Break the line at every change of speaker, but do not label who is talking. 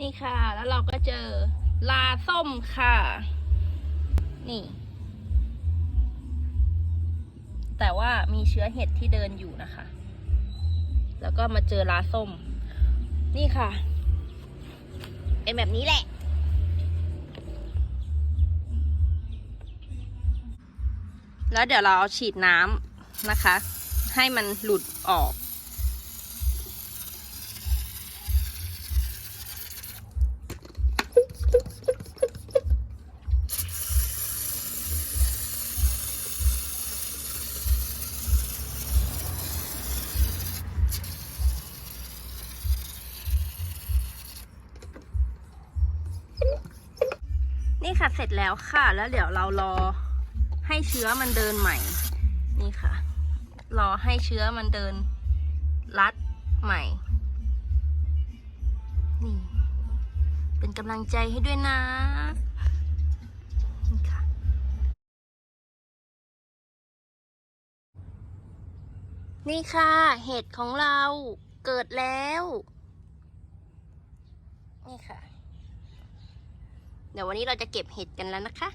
นี่ค่ะ แล้วเราก็เจอลาส้มค่ะ นี่ แต่ว่ามีเชื้อเห็ดที่เดินอยู่นะคะ แล้วก็มาเจอลาส้ม นี่ค่ะเป็นแบบนี้แหละ แล้วเดี๋ยวเราเอาฉีดน้ำนะคะ ให้มันหลุดออก นี่ค่ะเสร็จแล้วค่ะ แล้วเดี๋ยวเรารอให้เชื้อมันเดินใหม่ นี่ค่ะ รอให้เชื้อมันเดินรัดใหม่ นี่ เป็นกำลังใจให้ด้วยนะนี่ค่ะนี่ค่ะ เห็ดของเราเกิดแล้ว นี่ค่ะ เดี๋ยววันนี้เราจะเก็บเห็ดกันแล้วนะคะ